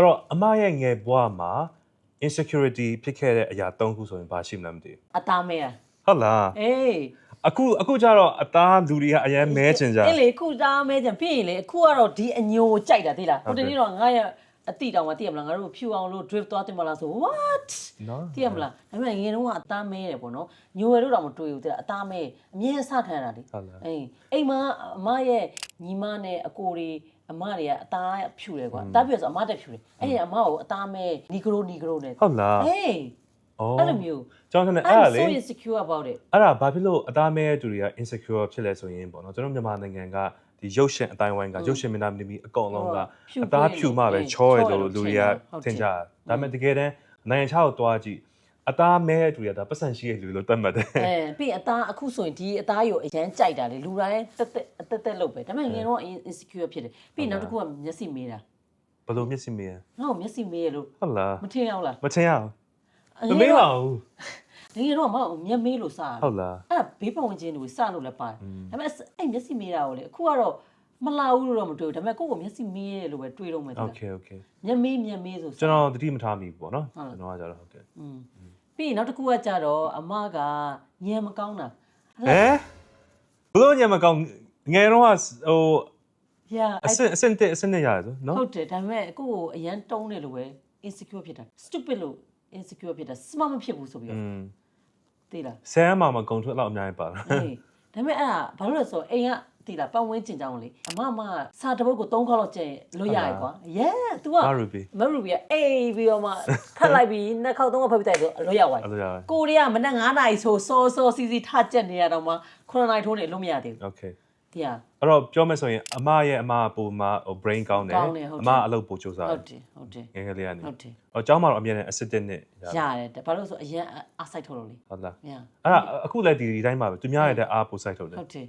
အဲ့တော့အမရဲ့ငယ်ဘဝမှာ insecurity ဖြစ်ခဲ့တဲ့အရာ၃ခုဆိုရင်ဘာရှိမလဲမသိအသားမဲอ่ะဘူးဟုတ်လားအေးအခုအခုကျတော့အသားလူတွေကအရင်မဲချင်ကြအေးလေခုသားမဲချင်ဖြစ်ရင်လေအခုကတော့ဒီအညိုကြိုက်တာသိလားဟုတ်ဟိုတယ်တနေ့တော့ငါရအတိတောင်မသိရမလားငါတို့ဖြူအောင်လို့ drift သွားတင်မလားဆို what နော်သိရမလားဒါပေမဲ့ငယ်တုန်းကအသားမဲတယ်ပေါ့နော်ညိုရတို့တော့မတွေ့ဘူးသိလားအသားမဲအမြဲအဆခံရတာလေဟုတ်လားအေးအိမ်မှာအမရဲ့ညီမနဲ့အကိုတွေ အမတွေကအသားဖြူတယ်ကွာအသားဖြူဆိုအမတက်ဖြူတယ်အဲ့ဒီအမကိုအသားမဲနီဂရိုနီဂရိုနဲ့ဟုတ်လားဟေးဩအဲ့လိုမျိုးကျွန်တော်ကအဲ့ I'm ဒါလေ so insecure about it အဲ့ဒါဘာဖြစ်လို့အသားမဲတဲ့သူတွေက insecure ဖြစ်လဲဆိုရင်ပေါ့နော်ကျွန်တော်မြန်မာနိုင်ငံကဒီရုပ်ရှင်အတိုင်းဝိုင်းကရုပ်ရှင်မင်းသားမင်းသမီးအကုန်လုံးကဖြူအသားဖြူမှပဲဖြူချောရချောလို့တယ်လူတွေကဟုတ်တယ်ထင်ကြတာဒါပေမဲ့တကယ်တမ်းနိုင်ငံခြားကိုသွားကြည့်အသားမဲတဲ့သူတွေကဒါပတ်စံရှိတဲ့လူလို့သတ်မှတ်တယ်အဲပြီးရင်အသားအခုဆိုရင်ဒီအသားရုပ်အရန်ကြိုက်တာလေလူတိုင်းတက်တက်အ တက်တက်လုပ်ပဲဒါပေမဲ့ငယ်တော့ insecure ဖြစ်တယ်ပြီးရင်နောက်တစ်ခုကမျက်စိမေးတာ ဘယ်လိုမျက်စိမေးရ ငါ့ကိုမျက်စိမေးရလို့ ဟုတ်လား မထင်အောင်လား မထင်ရအောင်မမေးပါဘူး ငယ်တော့မဟုတ်မျက်မေးလို့စား ဟုတ်လား အဲ့ဒါဘေးပတ်ဝန်းကျင်တွေစလို့လည်းပါတယ်ဒါပေမဲ့အဲ့မျက်စိမေးတာကိုလေအခုကတော့မလာဘူးလို့တော့မတွေ့ဘူးဒါပေမဲ့ကိုယ့်ကိုမျက်စိမေးရတယ်လို့ပဲတွေးတော့မယ် โอ တဲ့ เคโอเค မျက်မေးမျက်မေးဆို ကျွန်တော်သတိမထားမိဘူးပေါ့နော် ဟုတ် ကျွန်တော်ကကြတော့ဟုတ်ကဲ့ อืมပြီးရင်နောက်တစ်ခုကကြတော့အမကညံမကောင်းတာ ဟဲဘလို့ညမကောင်း ငယ်တော့ကဟို yeah အဆင့်အဆင့်တက်အဆင့်တက်ရတယ်ဆိုနော်ဟုတ်တယ်ဒါပေမဲ့ကိုယ့်ကိုအရန်တုံးတယ်လို့ပဲ insecure ဖြစ်တာ stupid လို့ insecure ဖြစ်တာစမမဖြစ်ဘူးဆိုပြီးတော့သိလားဆမ်းမှာမကုံထွက်တော့အများကြီးပါလားဟေးဒါပေမဲ့အဲ့ဒါဘာလို့လဲဆိုတော့အိမ်ကသိလားပတ်ဝန်းကျင်ကြောင်းလေအမအမစာတစ်ပုဒ်ကို၃ခေါက်လောက်ကျရင်လွတ်ရရကွာ yeah तू ကမရူပီမရူပီကအေးပြီးတော့မှခတ်လိုက်ပြီးနှစ်ခေါက်သုံးခေါက်ဖတ်ပြတိုက်တော့လွတ်ရသွားတယ်ကိုရီးယားမနက်9နာရီဆိုစောစောစီစီထကြက်နေရတော့မှ9နာရီထိုးနေလွတ်မရသေးဘူး okay တရားအဲ့တော့ပြောမယ်ဆိုရင်အမရဲ့အမပုံမှာဟို brain ကောင်းတယ်အမအလုပ်ပို့စူးစမ်းဟုတ်တယ်ဟုတ်တယ်ငယ်ငယ်လေးကနေဟုတ်တယ်အော်ကျောင်းမှာတော့အမြဲတမ်း assistant နဲ့ရတယ်ဘာလို့ဆိုအရင် outside ထုတ်လို့လေဟုတ်လားအဲ့ဒါအခုလည်းဒီဒီတိုင်းပါပဲသူများရတဲ့အားပို့ site ထုတ်တယ်ဟုတ်တယ်